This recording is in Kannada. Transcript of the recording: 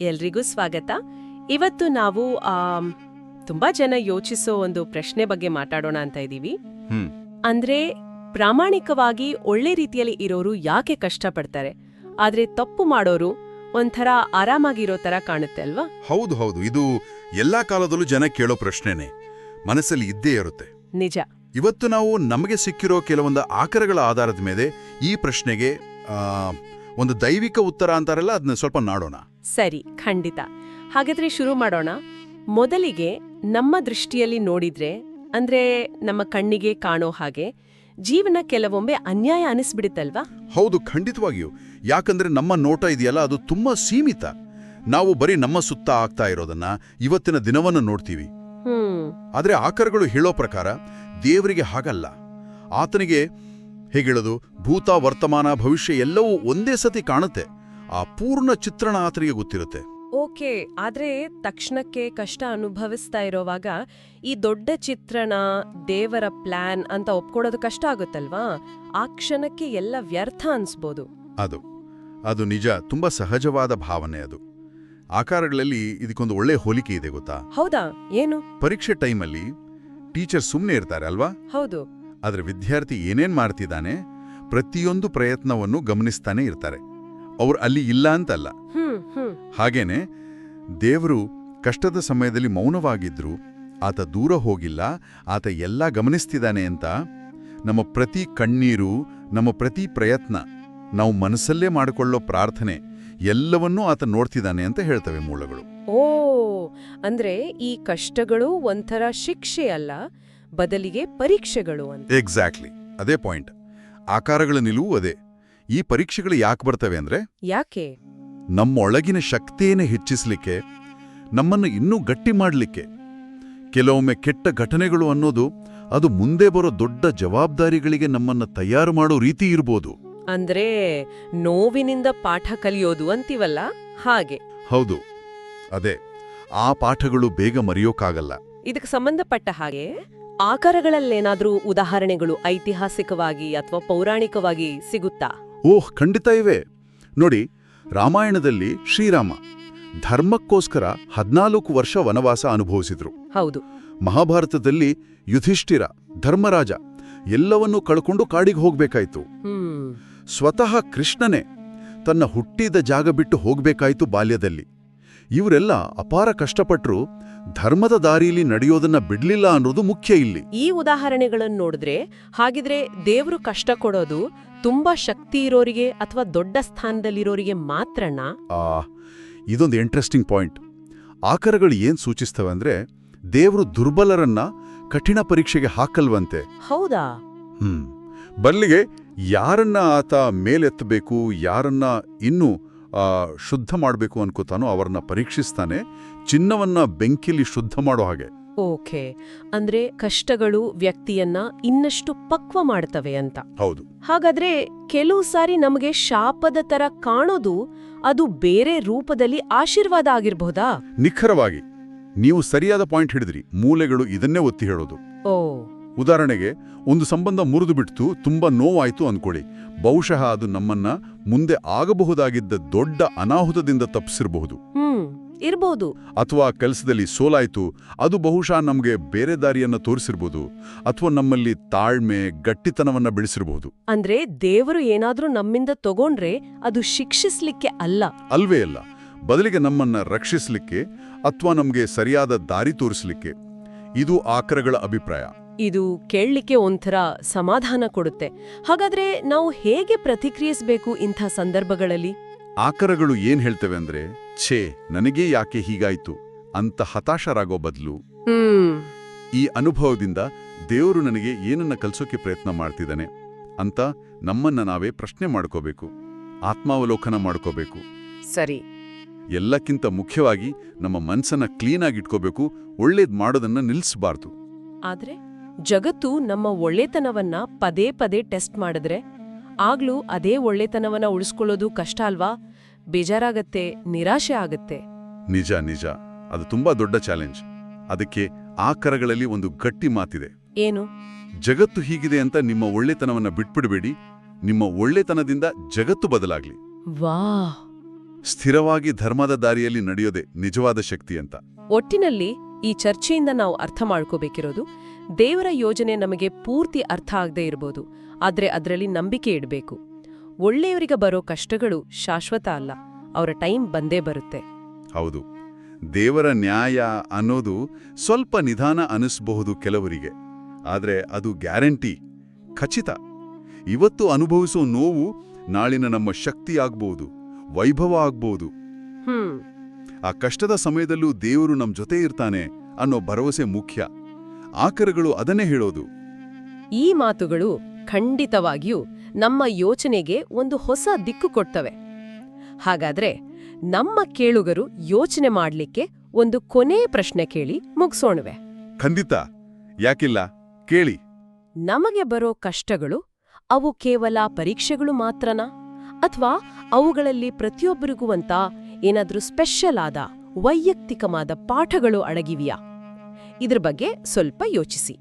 ಎಲ್ರಿಗೂ ಸ್ವಾಗತ. ಇವತ್ತು ನಾವು ತುಂಬಾ ಜನ ಯೋಚಿಸೋ ಒಂದು ಪ್ರಶ್ನೆ ಬಗ್ಗೆ ಮಾತಾಡೋಣ ಅಂತ ಇದ್ದೀವಿ. ಅಂದ್ರೆ ಪ್ರಾಮಾಣಿಕವಾಗಿ ಒಳ್ಳೆ ರೀತಿಯಲ್ಲಿ ಇರೋರು ಯಾಕೆ ಕಷ್ಟಪಡ್ತಾರೆ? ಆದ್ರೆ ತಪ್ಪು ಮಾಡೋರು ಒಂಥರ ಆರಾಮಾಗಿರೋ ತರ ಕಾಣುತ್ತೆ ಅಲ್ವಾ? ಹೌದು ಹೌದು. ಇದು ಎಲ್ಲಾ ಕಾಲದಲ್ಲೂ ಜನ ಕೇಳೋ ಪ್ರಶ್ನೆನೇ. ಮನಸ್ಸಲ್ಲಿ ಇದ್ದೇ ಇರುತ್ತೆ. ನಿಜ. ಇವತ್ತು ನಾವು ನಮಗೆ ಸಿಕ್ಕಿರೋ ಕೆಲವೊಂದು ಆಕರಗಳ ಆಧಾರದ ಮೇಲೆ ಈ ಪ್ರಶ್ನೆಗೆ ಒಂದು ದೈವಿಕ ಉತ್ತರ ಅಂತಾರಲ್ಲ ಅದನ್ನ ಸ್ವಲ್ಪ ನಾಡೋಣ. ಸರಿ ಖಂಡಿತ. ಹಾಗಾದ್ರೆ ಶುರು ಮಾಡೋಣ. ಮೊದಲಿಗೆ ನಮ್ಮ ದೃಷ್ಟಿಯಲ್ಲಿ ನೋಡಿದ್ರೆ ಅಂದ್ರೆ ನಮ್ಮ ಕಣ್ಣಿಗೆ ಕಾಣೋ ಹಾಗೆ ಜೀವನ ಕೆಲವೊಮ್ಮೆ ಅನ್ಯಾಯ ಅನಿಸ್ಬಿಡುತ್ತಲ್ವಾ? ಹೌದು ಖಂಡಿತವಾಗಿಯೂ. ಯಾಕಂದ್ರೆ ನಮ್ಮ ನೋಟ ಇದೆಯಲ್ಲ ಅದು ತುಂಬಾ ಸೀಮಿತ. ನಾವು ಬರೀ ನಮ್ಮ ಸುತ್ತ ಆಗ್ತಾ ಇರೋದನ್ನ ಇವತ್ತಿನ ದಿನವನ್ನು ನೋಡ್ತೀವಿ. ಆದರೆ ಆಕರಗಳು ಹೇಳೋ ಪ್ರಕಾರ ದೇವರಿಗೆ ಹಾಗಲ್ಲ. ಆತನಿಗೆ ಹೇಗಿಳೋದು ಭೂತ ವರ್ತಮಾನ ಭವಿಷ್ಯ ಎಲ್ಲವೂ ಒಂದೇ ಸತಿ ಕಾಣುತ್ತೆ. ಆ ಪೂರ್ಣ ಚಿತ್ರಣ ಆತನಿಗೆ ಗೊತ್ತಿರುತ್ತೆ. ಓಕೆ ಆದ್ರೆ ತಕ್ಷಣಕ್ಕೆ ಕಷ್ಟ ಅನುಭವಿಸ್ತಾ ಇರೋವಾಗ ಈ ದೊಡ್ಡ ಚಿತ್ರಣ ದೇವರ ಪ್ಲಾನ್ ಅಂತ ಒಪ್ಕೊಡೋದು ಕಷ್ಟ ಆಗುತ್ತಲ್ವಾ? ಆ ಕ್ಷಣಕ್ಕೆ ಎಲ್ಲ ವ್ಯರ್ಥ ಅನ್ಸ್ಬೋದು. ಅದು ಅದು ನಿಜ ತುಂಬಾ ಸಹಜವಾದ ಭಾವನೆ ಅದು. ಆಕಾರಗಳಲ್ಲಿ ಇದಕ್ಕೊಂದು ಒಳ್ಳೆ ಹೋಲಿಕೆ ಇದೆ ಗೊತ್ತಾ? ಹೌದಾ? ಏನು? ಪರೀಕ್ಷೆ ಟೈಮಲ್ಲಿ ಟೀಚರ್ ಸುಮ್ಮನೆ ಇರ್ತಾರೆ ಅಲ್ವಾ? ಹೌದು. ಆದ್ರೆ ವಿದ್ಯಾರ್ಥಿ ಏನೇನ್ ಮಾಡ್ತಿದ್ದಾನೆ ಪ್ರತಿಯೊಂದು ಪ್ರಯತ್ನವನ್ನು ಗಮನಿಸ್ತಾನೆ ಇರ್ತಾರೆ. ಅವ್ರು ಅಲ್ಲಿ ಇಲ್ಲ ಅಂತಲ್ಲ. ಹಾಗೇನೆ ದೇವರು ಕಷ್ಟದ ಸಮಯದಲ್ಲಿ ಮೌನವಾಗಿದ್ರು ಆತ ದೂರ ಹೋಗಿಲ್ಲ ಆತ ಎಲ್ಲ ಗಮನಿಸ್ತಿದ್ದಾನೆ ಅಂತ ನಮ್ಮ ಪ್ರತಿ ಕಣ್ಣೀರು ನಮ್ಮ ಪ್ರತಿ ಪ್ರಯತ್ನ ನಾವು ಮನಸ್ಸಲ್ಲೇ ಮಾಡಿಕೊಳ್ಳೋ ಪ್ರಾರ್ಥನೆ ಎಲ್ಲವನ್ನೂ ಆತ ನೋಡ್ತಿದ್ದಾನೆ ಅಂತ ಹೇಳ್ತವೆ ಮೂಲಗಳು. ಓ ಅಂದ್ರೆ ಈ ಕಷ್ಟಗಳು ಒಂಥರ ಶಿಕ್ಷೆ ಅಲ್ಲ ಬದಲಿಗೆ ಪರೀಕ್ಷೆಗಳು ಅಂತ. ಎಕ್ಸಾಕ್ಟ್ಲಿ ಅದೇ ಪಾಯಿಂಟ್ ಆಕಾರಗಳ ನಿಲುವು ಅದೇ. ಈ ಪರೀಕ್ಷೆಗಳು ಯಾಕೆ ಬರ್ತವೆ ಅಂದ್ರೆ ಯಾಕೆ? ನಮ್ಮೊಳಗಿನ ಶಕ್ತಿಯನ್ನೇ ಹೆಚ್ಚಿಸಲಿಕ್ಕೆ ನಮ್ಮನ್ನು ಇನ್ನೂ ಗಟ್ಟಿ ಮಾಡಲಿಕ್ಕೆ. ಕೆಲವೊಮ್ಮೆ ಕೆಟ್ಟ ಘಟನೆಗಳು ಅನ್ನೋದು ಅದು ಮುಂದೆ ಬರೋ ದೊಡ್ಡ ಜವಾಬ್ದಾರಿಗಳಿಗೆ ನಮ್ಮನ್ನು ತಯಾರು ಮಾಡೋ ರೀತಿ ಇರ್ಬೋದು. ಅಂದ್ರೆ ನೋವಿನಿಂದ ಪಾಠ ಕಲಿಯೋದು ಅಂತೀವಲ್ಲ? ಹಾಗೆ. ಹೌದು. ಅದೇ ಆ ಪಾಠಗಳು ಬೇಗ ಮರೆಯೋಕ್ಕಾಗಲ್ಲ ಇದಕ್ಕೆ ಸಂಬಂಧಪಟ್ಟ ಹಾಗೆ ಆಕಾರಗಳಲ್ಲೇನಾದ್ರೂ ಉದಾಹರಣೆಗಳು ಐತಿಹಾಸಿಕವಾಗಿ ಅಥವಾ ಪೌರಾಣಿಕವಾಗಿ ಸಿಗುತ್ತಾ? ಓಹ್ ಖಂಡಿತ ಇವೆ. ನೋಡಿ ರಾಮಾಯಣದಲ್ಲಿ ಶ್ರೀರಾಮ ಧರ್ಮಕ್ಕೋಸ್ಕರ ಹದ್ನಾಲ್ಕು ವರ್ಷ ವನವಾಸ ಅನುಭವಿಸಿದ್ರು. ಹೌದು. ಮಹಾಭಾರತದಲ್ಲಿ ಯುಧಿಷ್ಠಿರ ಧರ್ಮರಾಜ ಎಲ್ಲವನ್ನೂ ಕಳ್ಕೊಂಡು ಕಾಡಿಗೆ ಹೋಗ್ಬೇಕಾಯ್ತು. ಸ್ವತಃ ಕೃಷ್ಣನೇ ತನ್ನ ಹುಟ್ಟಿದ ಜಾಗ ಬಿಟ್ಟು ಹೋಗ್ಬೇಕಾಯ್ತು ಬಾಲ್ಯದಲ್ಲಿ. ಇವರೆಲ್ಲ ಅಪಾರ ಕಷ್ಟಪಟ್ರು ಧರ್ಮದ ದಾರಿಯಲ್ಲಿ ನಡೆಯೋದನ್ನ ಬಿಡ್ಲಿಲ್ಲ ಅನ್ನೋದು ಮುಖ್ಯ ಇಲ್ಲಿ. ಈ ಉದಾಹರಣೆಗಳನ್ನು ನೋಡಿದ್ರೆ ಹಾಗಿದ್ರೆ ದೇವರು ಕಷ್ಟ ಕೊಡೋದು ತುಂಬಾ ಶಕ್ತಿ ಇರೋರಿಗೆ ಅಥವಾ ದೊಡ್ಡ ಸ್ಥಾನದಲ್ಲಿರೋರಿಗೆ ಮಾತ್ರನಾ? ಇದೊಂದು ಇಂಟ್ರೆಸ್ಟಿಂಗ್ ಪಾಯಿಂಟ್ ಆಕರಗಳು ಏನ್ ಸೂಚಿಸ್ತವೆ ಅಂದ್ರೆ ದೇವರು ದುರ್ಬಲರನ್ನ ಕಠಿಣ ಪರೀಕ್ಷೆಗೆ ಹಾಕಲ್ವಂತೆ. ಹೌದಾ? ಹ್ಮ್. ಬಲ್ಲಿಗೆ ಯಾರನ್ನ ಆತ ಮೇಲೆತ್ತಬೇಕು ಯಾರನ್ನ ಇನ್ನೂ ಶುದ್ಧ ಮಾಡಬೇಕು ಅನ್ಕೋತಾನೋ ಅವರನ್ನ ಪರೀಕ್ಷಿಸ್ತಾನೆ ಚಿನ್ನವನ್ನ ಬೆಂಕಿಲಿ ಶುದ್ಧ ಮಾಡೋ ಹಾಗೆ. ಓಕೆ. ಅಂದ್ರೆ ಕಷ್ಟಗಳು ವ್ಯಕ್ತಿಯನ್ನ ಇನ್ನಷ್ಟು ಪಕ್ವ ಮಾಡ್ತವೆ ಅಂತ. ಹೌದು. ಹಾಗಾದ್ರೆ ಕೆಲವು ಸಾರಿ ನಮಗೆ ಶಾಪದ ತರ ಕಾಣೋದು ಅದು ಬೇರೆ ರೂಪದಲ್ಲಿ ಆಶೀರ್ವಾದ ಆಗಿರ್ಬಹುದಾ ನಿಖರವಾಗಿ ನೀವು ಸರಿಯಾದ ಪಾಯಿಂಟ್ ಹಿಡಿದ್ರಿ. ಮೂಲೆಗಳು ಇದನ್ನೇ ಒತ್ತಿ ಹೇಳೋದು. ಓ. ಉದಾಹರಣೆಗೆ ಒಂದು ಸಂಬಂಧ ಮುರಿದು ಬಿಡ್ತು ತುಂಬಾ ನೋವಾಯ್ತು ಅನ್ಕೊಳ್ಳಿ. ಬಹುಶಃ ಅದು ನಮ್ಮನ್ನ ಮುಂದೆ ಆಗಬಹುದಾಗಿದ್ದ ದೊಡ್ಡ ಅನಾಹುತದಿಂದ ತಪ್ಪಿಸಿರಬಹುದು ಹ್ಮ್. ಇರ್ಬೋದು. ಅಥವಾ ಕೆಲಸದಲ್ಲಿ ಸೋಲಾಯಿತು ಅದು ಬಹುಶಃ ನಮಗೆ ಬೇರೆ ದಾರಿಯನ್ನ ತೋರಿಸಿರ್ಬೋದು ಅಥವಾ ನಮ್ಮಲ್ಲಿ ತಾಳ್ಮೆ ಗಟ್ಟಿತನವನ್ನ ಬೆಳೆಸಿರ್ಬೋದು. ಅಂದ್ರೆ ದೇವರು ಏನಾದ್ರೂ ನಮ್ಮಿಂದ ತಗೊಂಡ್ರೆ ಅದು ಶಿಕ್ಷಿಸ್ಲಿಕ್ಕೆ ಅಲ್ಲ. ಅಲ್ವೇ ಅಲ್ಲ. ಬದಲಿಗೆ ನಮ್ಮನ್ನ ರಕ್ಷಿಸಲಿಕ್ಕೆ ಅಥವಾ ನಮಗೆ ಸರಿಯಾದ ದಾರಿ ತೋರಿಸಲಿಕ್ಕೆ. ಇದು ಆಕರಗಳ ಅಭಿಪ್ರಾಯ. ಇದು ಕೇಳಲಿಕ್ಕೆ ಒಂಥರ ಸಮಾಧಾನ ಕೊಡುತ್ತೆ. ಹಾಗಾದ್ರೆ ನಾವು ಹೇಗೆ ಪ್ರತಿಕ್ರಿಯಿಸಬೇಕು ಇಂಥ ಸಂದರ್ಭಗಳಲ್ಲಿ? ಆಕರಗಳು ಏನ್ ಹೇಳ್ತವೆ ಅಂದ್ರೆ ಛೇ ನನಗೇ ಯಾಕೆ ಹೀಗಾಯ್ತು? ಅಂತ ಹತಾಶರಾಗೋ ಬದಲು. ಈ ಅನುಭವದಿಂದ ದೇವರು ನನಗೆ ಏನನ್ನ ಕಲಿಸೋಕೆ ಪ್ರಯತ್ನ ಮಾಡ್ತಿದ್ದಾನೆ ಅಂತ ನಮ್ಮನ್ನ ನಾವೇ ಪ್ರಶ್ನೆ ಮಾಡ್ಕೋಬೇಕು ಆತ್ಮಾವಲೋಕನ ಮಾಡ್ಕೋಬೇಕು. ಸರಿ. ಎಲ್ಲಕ್ಕಿಂತ ಮುಖ್ಯವಾಗಿ ನಮ್ಮ ಮನ್ಸನ್ನ ಕ್ಲೀನಾಗಿ ಇಟ್ಕೋಬೇಕು ಒಳ್ಳೇದ್ ಮಾಡೋದನ್ನ ನಿಲ್ಲಿಸಬಾರ್ದು ಆದ್ರೆ ಜಗತ್ತು ನಮ್ಮ ಒಳ್ಳೆತನವನ್ನ ಪದೇ ಪದೇ ಟೆಸ್ಟ್ ಮಾಡಿದ್ರೆ ಆಗ್ಲೂ ಅದೇ ಒಳ್ಳೆತನವನ್ನ ಉಳಿಸ್ಕೊಳ್ಳೋದು ಕಷ್ಟ ಅಲ್ವಾ? ಬೇಜಾರಾಗತ್ತೆ ನಿರಾಶೆ ಆಗತ್ತೆ. ನಿಜ ನಿಜ. ಅದು ತುಂಬಾ ದೊಡ್ಡ ಚಾಲೆಂಜ್ ಅದಕ್ಕೆ ಆ ಕರಗಳಲ್ಲಿ ಒಂದು ಗಟ್ಟಿ ಮಾತಿದೆ. ಏನು? ಜಗತ್ತು ಹೀಗಿದೆ ಅಂತ ನಿಮ್ಮ ಒಳ್ಳೆತನವನ್ನ ಬಿಟ್ಬಿಡಬೇಡಿ. ನಿಮ್ಮ ಒಳ್ಳೆತನದಿಂದ ಜಗತ್ತು ಬದಲಾಗ್ಲಿ. ವಾ ಸ್ಥಿರವಾಗಿ ಧರ್ಮದ ದಾರಿಯಲ್ಲಿ ನಡೆಯೋದೆ ನಿಜವಾದ ಶಕ್ತಿ ಅಂತ. ಒಟ್ಟಿನಲ್ಲಿ ಈ ಚರ್ಚೆಯಿಂದ ನಾವು ಅರ್ಥ ಮಾಡ್ಕೋಬೇಕಿರೋದು ದೇವರ ಯೋಜನೆ ನಮಗೆ ಪೂರ್ತಿ ಅರ್ಥ ಆಗದೆ ಇರಬಹುದು ಆದ್ರೆ ಅದರಲ್ಲಿ ನಂಬಿಕೆ ಇಡಬೇಕು. ಒಳ್ಳೆಯವರಿಗೆ ಬರೋ ಕಷ್ಟಗಳು ಶಾಶ್ವತ ಅಲ್ಲ. ಅವರ ಟೈಮ್ ಬಂದೇ ಬರುತ್ತೆ. ಹೌದು. ದೇವರ ನ್ಯಾಯ ಅನ್ನೋದು ಸ್ವಲ್ಪ ನಿಧಾನ ಅನಿಸ್ಬಹುದು ಕೆಲವರಿಗೆ. ಆದ್ರೆ ಅದು ಗ್ಯಾರಂಟಿ ಖಚಿತ. ಇವತ್ತು ಅನುಭವಿಸೋ ನೋವು ನಾಳಿನ ನಮ್ಮ ಶಕ್ತಿ ಆಗ್ಬೋದು ವೈಭವ ಆಗ್ಬೋದು. ಹ್ಮ್. ಆ ಕಷ್ಟದ ಸಮಯದಲ್ಲೂ ದೇವರು ನಮ್ ಜೊತೆ ಇರ್ತಾನೆ ಅನ್ನೋ ಭರವಸೆ ಮುಖ್ಯ. ಆಕರಗಳು ಅದನ್ನೇ ಹೇಳೋದು. ಈ ಮಾತುಗಳು ಖಂಡಿತವಾಗಿಯೂ ನಮ್ಮ ಯೋಚನೆಗೆ ಒಂದು ಹೊಸ ದಿಕ್ಕು ಕೊಡ್ತವೆ. ಹಾಗಾದ್ರೆ ನಮ್ಮ ಕೇಳುಗರು ಯೋಚನೆ ಮಾಡ್ಲಿಕ್ಕೆ ಒಂದು ಕೊನೆ ಪ್ರಶ್ನೆ ಕೇಳಿ ಮುಗಿಸೋಣವೆ. ಖಂಡಿತ. ಯಾಕಿಲ್ಲ? ಕೇಳಿ. ನಮಗೆ ಬರೋ ಕಷ್ಟಗಳು ಅವು ಕೇವಲ ಪರೀಕ್ಷೆಗಳು ಮಾತ್ರನಾ? ಅಥವಾ ಅವುಗಳಲ್ಲಿ ಪ್ರತಿಯೊಬ್ಬರಿಗೂ ಅಂತ ಏನಾದ್ರೂ ಸ್ಪೆಷಲ್ ಆದ ವೈಯಕ್ತಿಕವಾದ ಪಾಠಗಳು ಅಡಗಿವೆಯಾ? ಇದ್ರ ಬಗ್ಗೆ ಸ್ವಲ್ಪ ಯೋಚಿಸಿ.